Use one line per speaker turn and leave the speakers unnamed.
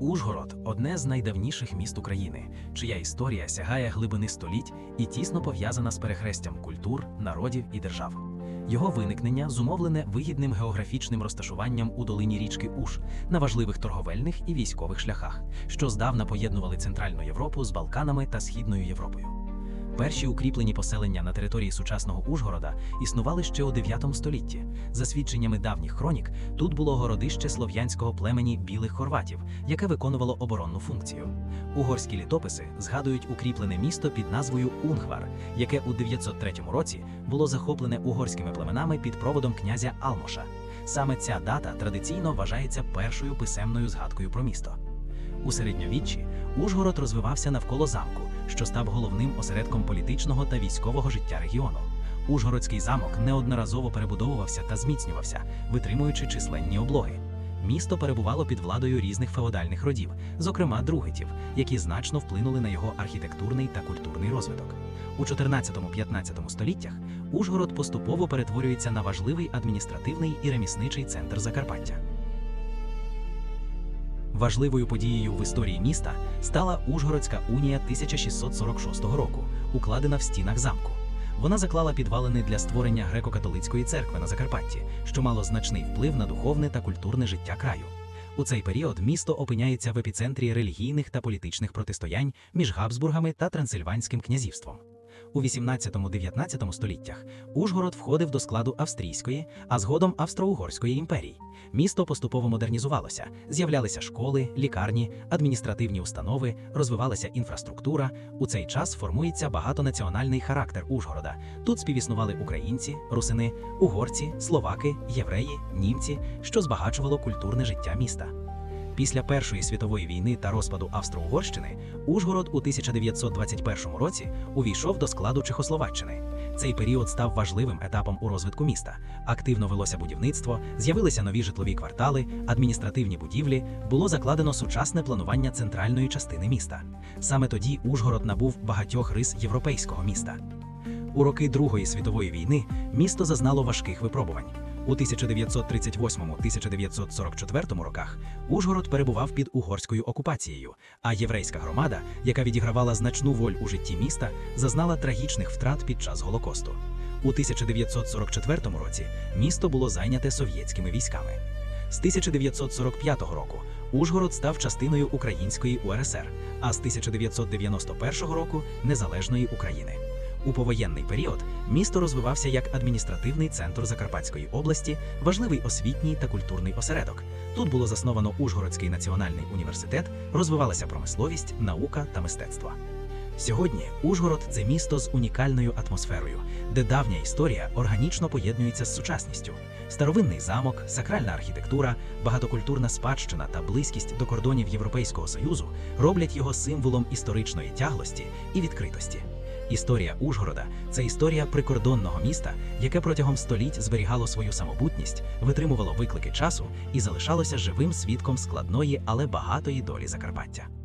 Ужгород одне з найдавніших міст України, чия історія сягає глибини століть і тісно пов'язана з перехрестям культур, народів і держав. Його виникнення зумовлене вигідним географічним розташуванням у долині річки Уж на важливих торговельних і військових шляхах, що здавна поєднували Центральну Європу з Балканами та Східною Європою. Перші укріплені поселення на території сучасного Ужгорода існували ще у 9 столітті. За свідченнями давніх хронік, тут було городище слов'янського племені білих хорватів, яке виконувало оборонну функцію. Угорські літописи згадують укріплене місто під назвою Унгвар, яке у 903 році було захоплене угорськими племенами під проводом князя Алмоша. Саме ця дата традиційно вважається першою писемною згадкою про місто. У середньовіччі Ужгород розвивався навколо замку, що став головним осередком політичного та військового життя регіону. Ужгородський замок неодноразово перебудовувався та зміцнювався, витримуючи численні облоги. Місто перебувало під владою різних феодальних родів, зокрема другитів, які значно вплинули на його архітектурний та культурний розвиток. У 14-15 століттях Ужгород поступово перетворюється на важливий адміністративний і ремісничий центр Закарпаття. Важливою подією в історії міста стала Ужгородська унія 1646 року, укладена в стінах замку. Вона заклала підвалини для створення греко-католицької церкви на Закарпатті, що мало значний вплив на духовне та культурне життя краю. У цей період місто опиняється в епіцентрі релігійних та політичних протистоянь між Габсбургами та Трансильванським князівством. У 18-19 століттях Ужгород входив до складу Австрійської, а згодом Австро-Угорської імперії. Місто поступово модернізувалося, з'являлися школи, лікарні, адміністративні установи, розвивалася інфраструктура. У цей час формується багатонаціональний характер Ужгорода. Тут співіснували українці, русини, угорці, словаки, євреї, німці, що збагачувало культурне життя міста. Після Першої світової війни та розпаду Австро-Угорщини Ужгород у 1921 році увійшов до складу Чехословаччини. Цей період став важливим етапом у розвитку міста. Активно велося будівництво, з'явилися нові житлові квартали, адміністративні будівлі, було закладено сучасне планування центральної частини міста. Саме тоді Ужгород набув багатьох рис європейського міста. У роки Другої світової війни місто зазнало важких випробувань. У 1938-1944 роках Ужгород перебував під угорською окупацією, а єврейська громада, яка відігравала значну роль у житті міста, зазнала трагічних втрат під час Голокосту. У 1944 році місто було зайняте совєтськими військами. З 1945 року Ужгород став частиною Української УРСР, а з 1991 року Незалежної України. У повоєнний період місто розвивався як адміністративний центр Закарпатської області, важливий освітній та культурний осередок. Тут було засновано Ужгородський національний університет, розвивалася промисловість, наука та мистецтво. Сьогодні Ужгород це місто з унікальною атмосферою, де давня історія органічно поєднується з сучасністю. Старовинний замок, сакральна архітектура, багатокультурна спадщина та близькість до кордонів Європейського Союзу роблять його символом історичної тяглості і відкритості. Історія Ужгорода це історія прикордонного міста, яке протягом століть зберігало свою самобутність, витримувало виклики часу і залишалося живим свідком складної, але багатої долі Закарпаття.